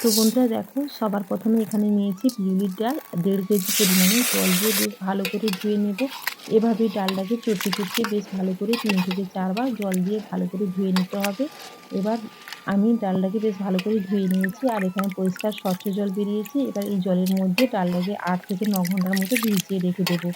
তো বন্ধুরা দেখো, সবার প্রথমে এখানে নিয়েছি বিউলির ডাল, দেড় কেজি পরিমাণে জল দিয়ে বেশ ভালো করে ধুয়ে নেব। এভাবে ডালটাকে চটকে চটকে বেশ ভালো করে তিন থেকে চারবার জল দিয়ে ভালো করে ধুয়ে নিতে হবে। এবার আমি ডালটাকে বেশ ভালো করে ধুয়ে নিয়েছি আর এখানে পরিষ্কার স্বচ্ছ জল বেরিয়েছে। এবার এই জলের মধ্যে ডালটাকে আট থেকে ন ঘণ্টার মতো ভিজিয়ে রেখে দেবো।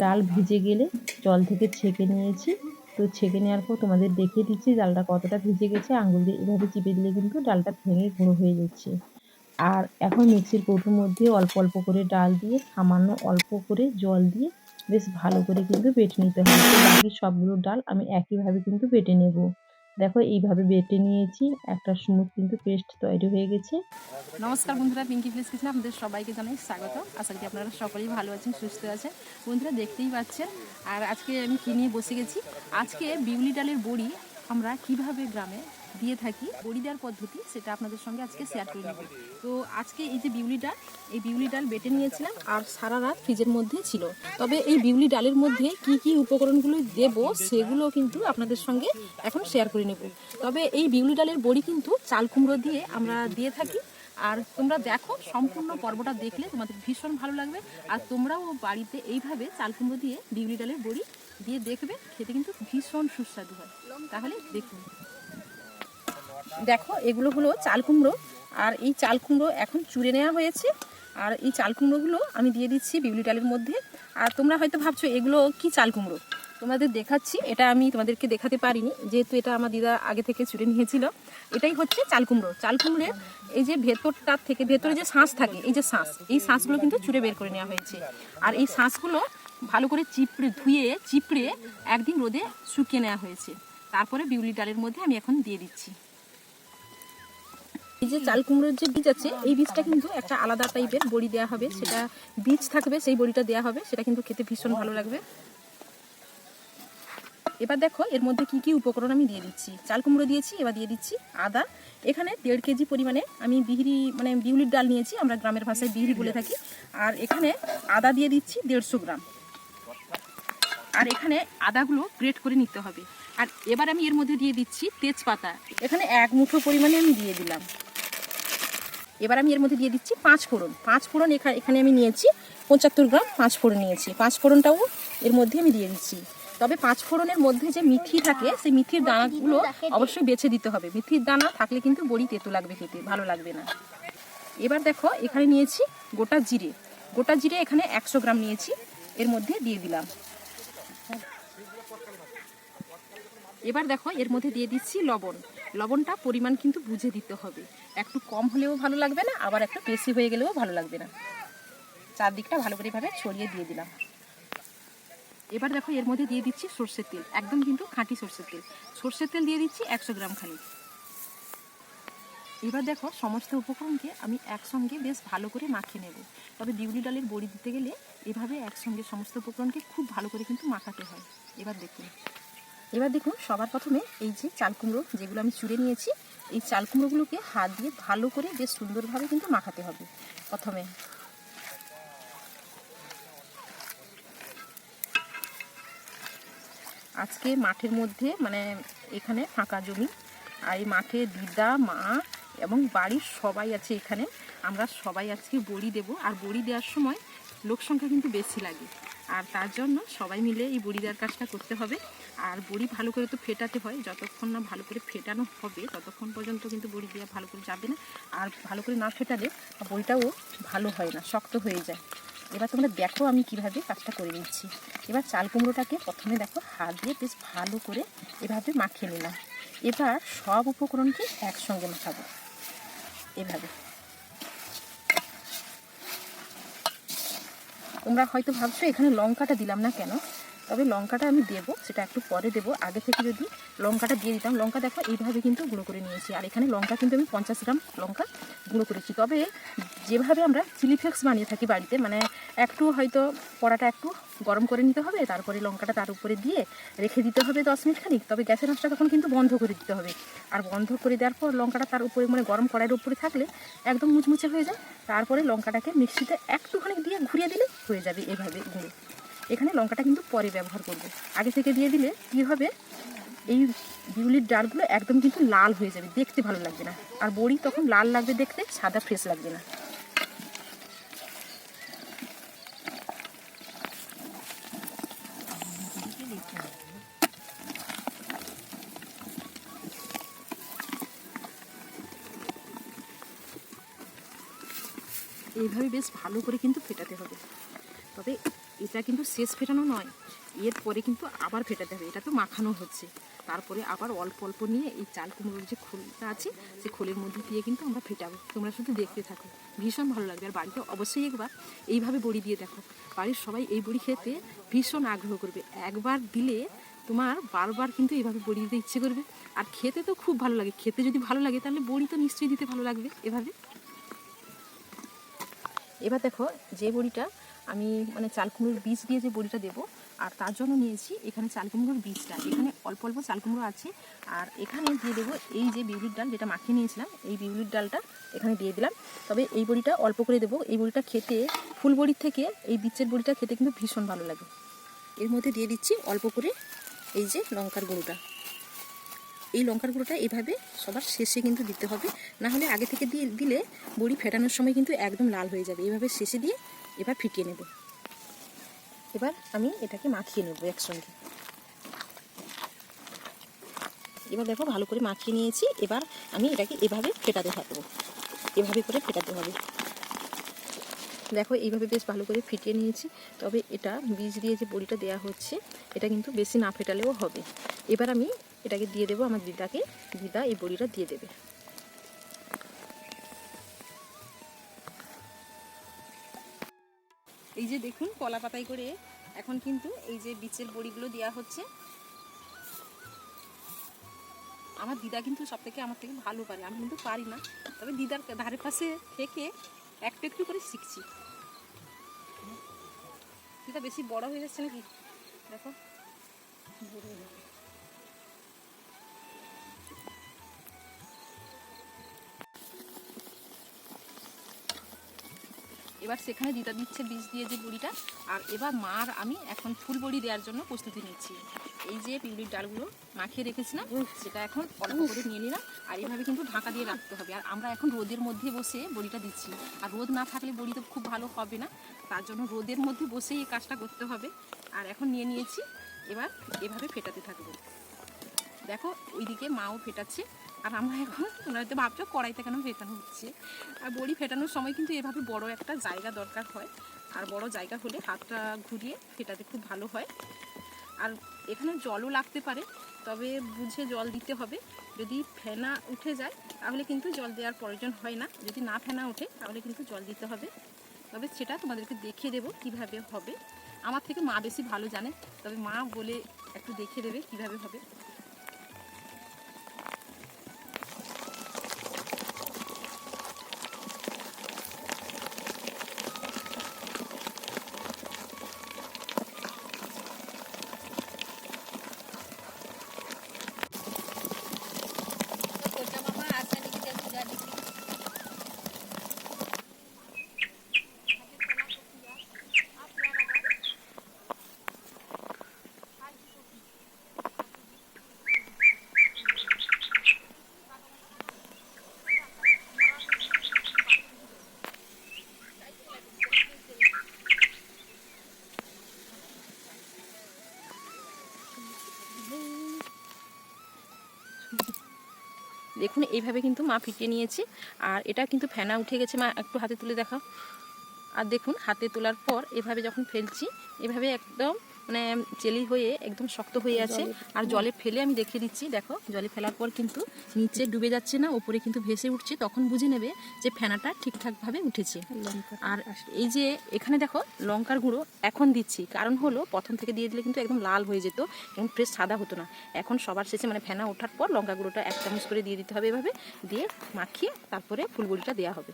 ডাল ভিজে গেলে জল থেকে ছেঁকে নিয়েছি। তো ছেঁকে নেওয়ার পর তোমাদের দেখিয়ে দিচ্ছি ডালটা কতটা ভিজে গেছে। আঙুল দিয়ে এভাবে চিপে দিলে কিন্তু ডালটা ভেঙে গুঁড়ো হয়ে যাচ্ছে। আর এখন মিক্সির কৌটোর মধ্যে অল্প অল্প করে ডাল দিয়ে, সামান্য অল্প করে জল দিয়ে বেশ ভালো করে কিন্তু বেটে নিতে হবে। বাকি সবগুলো ডাল আমি একইভাবে কিন্তু বেটে নেব। দেখো, এইভাবে বেটে নিয়েছি। একটা স্মুথ কিন্তু পেস্ট তৈরি হয়ে গেছে। নমস্কার বন্ধুরা পিঙ্কি প্লেস কিচেন আপনাদের সবাইকে জানাই স্বাগত। আশা করি আপনারা সকলেই ভালো আছেন, সুস্থ আছেন। বন্ধুরা, দেখতেই পাচ্ছেন। আর আজকে আমি কিনে বসে গেছি? আজকে বিউলি ডালের বড়ি আমরা কীভাবে গ্রামে দিয়ে থাকি, বড়ি দেওয়ার পদ্ধতি সেটা আপনাদের সঙ্গে আজকে শেয়ার করে নেব। তো আজকে এই যে বিউলি ডাল, এই বিউলি ডাল বেটে নিয়েছিলাম আর সারা রাত ফ্রিজের মধ্যে ছিল। তবে এই বিউলি ডালের মধ্যে কি কি উপকরণগুলো দেব সেগুলো কিন্তু আপনাদের সঙ্গে এখন শেয়ার করে নেব। তবে এই বিউলি ডালের বড়ি কিন্তু চাল কুমড়ো দিয়ে আমরা দিয়ে থাকি। আর তোমরা দেখো, সম্পূর্ণ পর্বটা দেখলে তোমাদের ভীষণ ভালো লাগবে। আর তোমরাও বাড়িতে এইভাবে চাল কুমড়ো দিয়ে বিউলি ডালের বড়ি দিয়ে দেখবে, খেতে কিন্তু ভীষণ সুস্বাদু হয়। তাহলে দেখুন। দেখো, এগুলো হলো চাল কুমড়ো। আর এই চাল কুমড়ো এখন চুড়ে নেওয়া হয়েছে। আর এই চাল কুমড়োগুলো আমি দিয়ে দিচ্ছি বিউলি ডালের মধ্যে। আর তোমরা হয়তো ভাবছ, এগুলো কি চাল কুমড়ো? তোমাদের দেখাচ্ছি, এটা আমি তোমাদেরকে দেখাতে পারিনি। যেহেতু এটা আমার দিদা আগে থেকে চুড়ে নিয়েছিল। এটাই হচ্ছে চাল কুমড়ো। চাল কুমড়োর এই যে ভেতরটার থেকে ভেতরে যে শাঁস থাকে, এই যে শাঁস, এই শাঁসগুলো কিন্তু চুড়ে বের করে নেওয়া হয়েছে। আর এই শাঁসগুলো ভালো করে চিপড়ে, ধুয়ে, চিপড়ে একদিন রোদে শুকিয়ে নেওয়া হয়েছে। তারপরে বিউলি ডালের মধ্যে আমি এখন দিয়ে দিচ্ছি। এই যে চাল কুমড়োর যে বীজ আছে, এই বীজটা কিন্তু একটা আলাদা টাইপের বড়ি দেওয়া হবে। সেটা বীজ থাকবে, সেই বড়িটা দেওয়া হবে। সেটা কিন্তু খেতে ভীষণ ভালো লাগবে। এবার দেখো, এর মধ্যে কি কি উপকরণ আমি দিয়ে দিচ্ছি। চাল কুমড়ো দিয়েছি, এবার দিয়ে দিচ্ছি আদা। এখানে দেড় কেজি পরিমাণে আমি বিহিরি মানে বিউলির ডাল নিয়েছি, আমরা গ্রামের ভাষায় বিহিরি বলে থাকি। আর এখানে আদা দিয়ে দিচ্ছি দেড়শো গ্রাম। আর এখানে আদাগুলো গ্রেট করে নিতে হবে। আর এবার আমি এর মধ্যে দিয়ে দিচ্ছি তেজপাতা। এখানে এক মুঠো পরিমাণে আমি দিয়ে দিলাম। এবার আমি এর মধ্যে দিয়ে দিচ্ছি পাঁচ ফোড়ন। পাঁচ ফোড়ন এখানে আমি নিয়েছি পঁচাত্তর গ্রাম পাঁচ ফোড়ন নিয়েছি। পাঁচ ফোড়নটাও এর মধ্যে আমি দিয়ে দিচ্ছি। তবে পাঁচ ফোড়নের মধ্যে যে মিথি থাকে, সেই মিথির দানাগুলো অবশ্যই বেছে দিতে হবে। মিথির দানা থাকলে কিন্তু বড়ি তেতো লাগবে খেতে, ভালো লাগবে না। এবার দেখো, এখানে নিয়েছি গোটা জিরে। গোটা জিরে এখানে একশো গ্রাম নিয়েছি, এর মধ্যে দিয়ে দিলাম। এবার দেখো, এর মধ্যে দিয়ে দিচ্ছি লবণ। লবণটা পরিমাণ কিন্তু বুঝে দিতে হবে। একটু কম হলেও ভালো লাগবে না, আবার একটু বেশি হয়ে গেলেও ভালো লাগবে না। চারদিকটা ভালো করে এভাবে ছড়িয়ে দিয়ে দিলাম। এবার দেখো এর মধ্যে দিয়ে দিচ্ছি সর্ষের তেল, একদম কিন্তু খাঁটি সর্ষের তেল। সর্ষের তেল দিয়ে দিচ্ছি একশো গ্রাম খানিক। এবার দেখো সমস্ত উপকরণকে আমি একসঙ্গে বেশ ভালো করে মাখিয়ে নেব। তবে বিউলি ডালের বড়ি দিতে গেলে এভাবে একসঙ্গে সমস্ত উপকরণকে খুব ভালো করে কিন্তু মাখাতে হয়। এবার দেখুন। এবার দেখুন সবার প্রথমে এই যে চাল কুমড়ো যেগুলো আমি চুড়ে নিয়েছি এই চাল কুমড়োগুলোকে হাত দিয়ে ভালো করে বেশ সুন্দরভাবে কিন্তু মাখাতে হবে প্রথমে। আজকে মাঠের মধ্যে মানে এখানে ফাঁকা জমি, আর এই মাঠে দিদা, মা এবং বাড়ির সবাই আছে এখানে। আমরা সবাই আজকে বড়ি দেব, আর বড়ি দেওয়ার সময় লোক সংখ্যা কিন্তু বেশি লাগে। আর তার জন্য সবাই মিলে এই বড়ি দেওয়ার কাজটা করতে হবে। আর বড়ি ভালো করে তো ফেটাতে হয়, যতক্ষণ না ভালো করে ফেটানো হবে, ততক্ষণ পর্যন্ত কিন্তু বড়ি দেওয়া ভালো করে যাবে না। আর ভালো করে না ফেটালে বড়িটাও ভালো হয় না, শক্ত হয়ে যায়। এবার তোমরা দেখো আমি কীভাবে কাজটা করে নিচ্ছি। এবার চাল কুমড়োটাকে প্রথমে দেখো, হাত দিয়ে বেশ ভালো করে এভাবে মাখিয়ে নিলাম। এবার সব উপকরণকে একসঙ্গে মাখাবো। এভাবে। তোমরা হয়তো ভাবছ এখানে লঙ্কাটা দিলাম না কেন? তবে লঙ্কাটা আমি দেবো, সেটা একটু পরে দেবো। আগে থেকে যদি লঙ্কাটা দিয়ে দিতাম, লঙ্কা দেখো এইভাবে কিন্তু গুঁড়ো করে নিয়েছি। আর এখানে লঙ্কা কিন্তু আমি পঞ্চাশ গ্রাম লঙ্কা গুঁড়ো করেছি। তবে যেভাবে আমরা চিলি ফ্লেক্স বানিয়ে থাকি বাড়িতে মানে একটু হয়তো কড়াটা একটু গরম করে নিতে হবে, তারপরে লঙ্কাটা তার উপরে দিয়ে রেখে দিতে হবে দশ মিনিট খানিক। তবে গ্যাসের আঁচটা তখন কিন্তু বন্ধ করে দিতে হবে। আর বন্ধ করে দেওয়ার পর লঙ্কাটা তার উপরে মানে গরম কড়াইয়ের উপরে থাকলে একদম মুচমুচে হয়ে যায়। তারপরে লঙ্কাটাকে মিক্সিতে একটুখানি দিয়ে ঘুরিয়ে দিলে হয়ে যাবে এভাবে গুঁড়ো। এখানে লঙ্কাটা কিন্তু পরে ব্যবহার করব। আগে থেকে দিয়ে দিলে কী হবে? এই বিউলির ডালগুলো একদম কিন্তু লাল হয়ে যাবে, দেখতে ভালো লাগবে না। আর বড়ি তখন লাল লাগবে দেখতে, সাদা ফ্রেশ লাগবে না। এইভাবে বেশ ভালো করে কিন্তু ফেটাতে হবে। তবে এটা কিন্তু শেষ ফেটানো নয়, এরপরে কিন্তু আবার ফেটাতে হবে। এটা তো মাখানো হচ্ছে। তারপরে আবার অল্প অল্প নিয়ে এই চাল কুমড়োর যে খোলটা আছে সেই খোলের মধ্যে দিয়ে কিন্তু আমরা ফেটাবো। তোমরা শুধু দেখতে থাকো। ভীষণ ভালো লাগবে। আর বাড়িতে অবশ্যই একবার এইভাবে বড়ি দিয়ে দেখো। বাড়ির সবাই এই বড়ি খেতে ভীষণ আগ্রহ করবে। একবার দিলে তোমার বারবার কিন্তু এইভাবে বড়ি দিতে ইচ্ছে করবে। আর খেতে তো খুব ভালো লাগে। খেতে যদি ভালো লাগে, তাহলে বড়ি তো নিশ্চয়ই দিতে ভালো লাগবে এভাবে। এবার দেখো যে বড়িটা আমি মানে চাল কুমড়োর বীজ দিয়ে যে বড়িটা দেবো, আর তার জন্য নিয়েছি এখানে চাল কুমড়োর বীজটা। এখানে অল্প অল্প চাল কুমড়ো আছে, আর এখানে দিয়ে দেবো এই যে বিউলির ডাল যেটা মাখিয়ে নিয়েছিলাম, এই বিউলির ডালটা এখানে দিয়ে দিলাম। তবে এই বড়িটা অল্প করে দেবো, এই বড়িটা খেতে ফুল বড়ির থেকে এই বীজের বড়িটা খেতে কিন্তু ভীষণ ভালো লাগে। এর মধ্যে দিয়ে দিচ্ছি অল্প করে এই যে লঙ্কার গুঁড়োটা। এই লঙ্কার গুঁড়োটা এভাবে সবার শেষে কিন্তু দিতে হবে। না হলে আগে থেকে দিয়ে দিলে বড়ি ফেটানোর সময় কিন্তু একদম লাল হয়ে যাবে। এইভাবে শেষে দিয়ে এবার ফিটিয়ে নেব। এবার আমি এটাকে মাখিয়ে নেব একসঙ্গে। এবার দেখো ভালো করে মাখিয়ে নিয়েছি। এবার আমি এটাকে এভাবে ফেটাতে থাকব। এভাবে করে ফেটাতে হবে। দেখো এইভাবে বেশ ভালো করে ফিটিয়ে নিয়েছি। তবে এটা বীজ দিয়ে যে বড়িটা দেওয়া হচ্ছে, এটা কিন্তু বেশি না ফেটালেও হবে। এবার আমি এটাকে দিয়ে দেবো, আমার দিদাকে। দিদা এই বড়িটা দিয়ে দেবে। এই যে দেখুন, কলা পাতায় করে এখন কিন্তু এই যে বীচের বড়িগুলো দেওয়া হচ্ছে। আমার দিদা কিন্তু সব থেকে আমার থেকে ভালো পারে, আমি কিন্তু পারি না। তবে দিদার ধারে পাশে থেকে একটু একটু করে শিখছি। দিদা বেশি বড় হয়ে যাচ্ছে নাকি? দেখো। এবার সেখানে দিদা দিচ্ছে বীজ দিয়ে যে বড়িটা আর এবার মার আমি এখন ফুল বড়ি দেওয়ার জন্য প্রস্তুতি নিচ্ছি। এই যে পিউলির ডালগুলো মাখিয়ে রেখেছিলাম সেটা এখন অল্প করে নিয়ে নিলাম আর এভাবে কিন্তু ঢাকা দিয়ে রাখতে হবে। আর আমরা এখন রোদের মধ্যে বসে বড়িটা দিচ্ছি। আর রোদ না থাকলে বড়ি তো খুব ভালো হবে না তার জন্য রোদের মধ্যে বসেই এই কাজটা করতে হবে। আর এখন নিয়ে নিয়েছি এবার এভাবে ফেটাতে থাকব। দেখো ওইদিকে মাও ফেটাচ্ছে। আর আমরা এখন, তোমরা ভাবছ কড়াইতে কেন ফেটানো হচ্ছে। আর বড়ি ফেটানোর সময় কিন্তু এভাবে বড় একটা জায়গা দরকার হয়। আর বড় জায়গা হলে হাতটা ঘুরিয়ে ফেটাতে খুব ভালো হয়। আর এখানে জলও লাগতে পারে, তবে বুঝে জল দিতে হবে। যদি ফেনা উঠে যায়, তাহলে কিন্তু জল দেওয়ার প্রয়োজন হয় না। যদি না ফেনা ওঠে, তাহলে কিন্তু জল দিতে হবে। তবে সেটা তোমাদেরকে দেখিয়ে দেবো কীভাবে হবে। আমার থেকে মা বেশি ভালো জানে, তবে মা বলে একটু দেখিয়ে দেবে কীভাবে হবে। দেখুন, এইভাবে কিন্তু মা ফিটিয়ে নিয়েছে। আর এটা কিন্তু ফেনা উঠে গেছে, মা একটু হাতে তুলে দেখা আর দেখুন, হাতে তোলার পর এভাবে যখন ফেলছি, এভাবে একদম মানে চেলি হয়ে একদম শক্ত হয়ে আছে। আর জলে ফেলে আমি দেখে দিচ্ছি দেখো জলে ফেলার পর কিন্তু নিচে ডুবে যাচ্ছে না উপরে কিন্তু ভেসে উঠছে তখন বুঝে নেবে যে ফেনাটা ঠিকঠাকভাবে উঠেছে। আর এই যে এখানে দেখো লঙ্কার গুঁড়ো এখন দিচ্ছি কারণ হলো প্রথম থেকে দিয়ে দিলে কিন্তু একদম লাল হয়ে যেত এবং ফ্রেশ সাদা হতো না। এখন সবার শেষে মানে ফেনা ওঠার পর লঙ্কা গুঁড়োটা এক চামচ করে দিয়ে দিতে হবে এভাবে দিয়ে মাখিয়ে তারপরে ফুলবড়িটা দেওয়া হবে।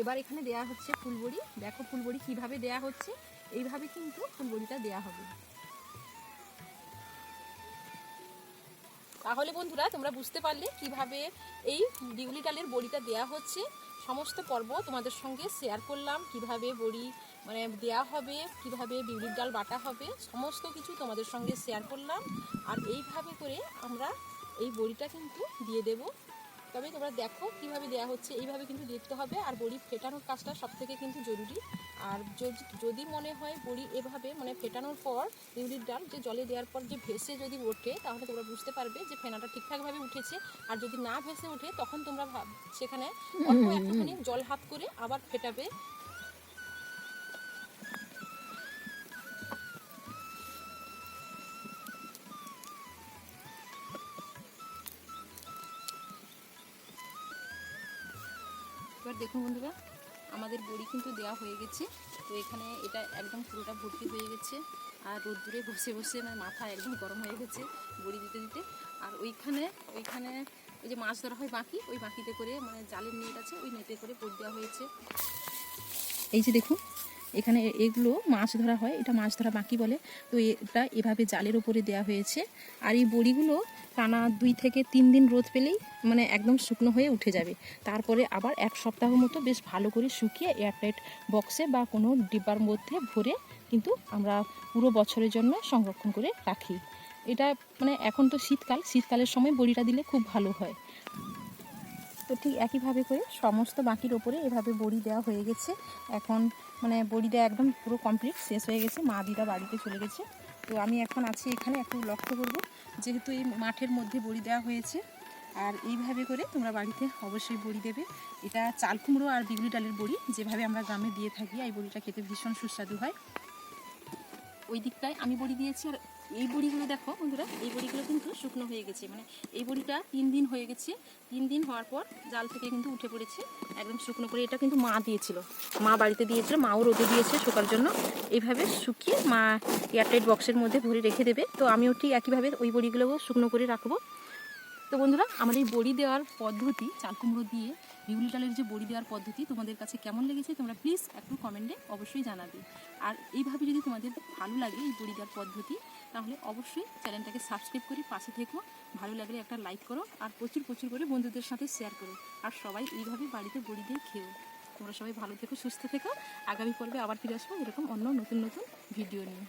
এবার এখানে দেয়া হচ্ছে ফুলবড়ি। দেখো ফুলবড়ি কীভাবে দেয়া হচ্ছে। এইভাবে কিন্তু ফুলবড়িটা দেয়া হবে। তাহলে বন্ধুরা, তোমরা বুঝতে পারলে কীভাবে এই বিউলি ডালের বড়িটা দেয়া হচ্ছে। সমস্ত পর্ব তোমাদের সঙ্গে শেয়ার করলাম, কীভাবে বড়ি মানে দেয়া হবে, কীভাবে বিউলির ডাল বাটা হবে, সমস্ত কিছু তোমাদের সঙ্গে শেয়ার করলাম। আর এইভাবে করে আমরা এই বড়িটা কিন্তু দিয়ে দেব। তবে তোমরা দেখো কীভাবে দেওয়া হচ্ছে এইভাবে কিন্তু দেখতে হবে। আর বড়ি ফেটানোর কাজটা সব থেকে কিন্তু জরুরি। আর যদি মনে হয় বড়ি এভাবে মানে ফেটানোর পর বিউলির ডাল যে জলে দেওয়ার পর যে ভেসে যদি ওঠে তাহলে তোমরা বুঝতে পারবে যে ফেনাটা ঠিকঠাকভাবে উঠেছে। আর যদি না ভেসে ওঠে তখন তোমরা সেখানে অল্প একটুখানি জল হাত করে আবার ফেটাবে। এবার দেখুন বন্ধুরা, আমাদের বড়ি কিন্তু দেওয়া হয়ে গেছে। তো এখানে এটা একদম পুরোটা ভর্তি হয়ে গেছে। আর রোদ্দুরে বসে বসে মানে মাথা একদম গরম হয়ে গেছে বড়ি দিতে দিতে। আর ওইখানে ওইখানে ওই যে মাছ ধরা হয় বাকি, ওই বাকিতে করে মানে জালের নেট আছে, ওই নেটে করে পড় দেওয়া হয়েছে। এই যে দেখুন এখানে এগুলো মাছ ধরা হয়, এটা মাছ ধরা বাকি বলে। তো এটা এভাবে জালের উপরে দেওয়া হয়েছে। আর এই বড়িগুলো টানা দুই থেকে তিন দিন রোদ পেলেই মানে একদম শুকনো হয়ে উঠে যাবে। তারপরে আবার এক সপ্তাহ মতো বেশ ভালো করে শুকিয়ে এয়ারটাইট বক্সে বা কোনো ডিব্বার মধ্যে ভরে কিন্তু আমরা পুরো বছরের জন্য সংরক্ষণ করে রাখি। এটা মানে এখন তো শীতকাল, শীতকালের সময় বড়িটা দিলে খুব ভালো হয়। তো ঠিক একইভাবে করে সমস্ত বাকির ওপরে এভাবে বড়ি দেওয়া হয়ে গেছে। এখন মানে বড়িটা একদম পুরো কমপ্লিট শেষ হয়ে গেছে, মা দিদা বাড়িতে চলে গেছে। তো আমি এখন আছি এখানে, একটু লক্ষ্য করব, যেহেতু এই মাঠের মধ্যে বড়ি দেওয়া হয়েছে, আর এইভাবে করে তোমরা বাড়িতে অবশ্যই বড়ি দেবে। এটা চাল কুমড়ো আর বিগুলি ডালের বড়ি, যেভাবে আমরা গ্রামে দিয়ে থাকি, এই বড়িটা খেতে ভীষণ সুস্বাদু হয়। ওই দিকটায় আমি বড়ি দিয়েছি আর এই বড়িগুলো দেখো বন্ধুরা, এই বড়িগুলো কিন্তু শুকনো হয়ে গেছে। মানে এই বড়িটা তিন দিন হয়ে গেছে। তিন দিন হওয়ার পর জাল থেকে কিন্তু উঠে পড়েছে, একদম শুকনো করে। এটা কিন্তু মা দিয়েছিল। মা বাড়িতে দিয়েছিল, মাও রোদে দিয়েছে শুকার জন্য। এইভাবে শুকিয়ে মা এয়ারটাইট বক্সের মধ্যে ভরে রেখে দেবে। তো আমিও ঠিক একইভাবে ওই বড়িগুলোও শুকনো করে রাখব। তো বন্ধুরা, আমার এই বড়ি দেওয়ার পদ্ধতি চাল কুমড়ো দিয়ে বিউলি ডালের যে বড়ি দেওয়ার পদ্ধতি তোমাদের কাছে কেমন লেগেছে তোমরা প্লিজ একটু কমেন্টে অবশ্যই জানাবে। আর এইভাবে যদি তোমাদের ভালো লাগে এই বড়ি দেওয়ার পদ্ধতি, তাহলে অবশ্যই চ্যানেলটাকে সাবস্ক্রাইব করে পাশে থেকো। ভালো লাগলে একটা লাইক করো আর প্রচুর প্রচুর করে বন্ধুদের সাথে শেয়ার করো। আর সবাই এইভাবে বাড়িতে বড়ি দিয়ে খেও। তোমরা সবাই ভালো থেকো, সুস্থ থেকো। আগামী পর্বে আবার ফিরে আসব এরকম অন্য নতুন নতুন ভিডিও নিয়ে।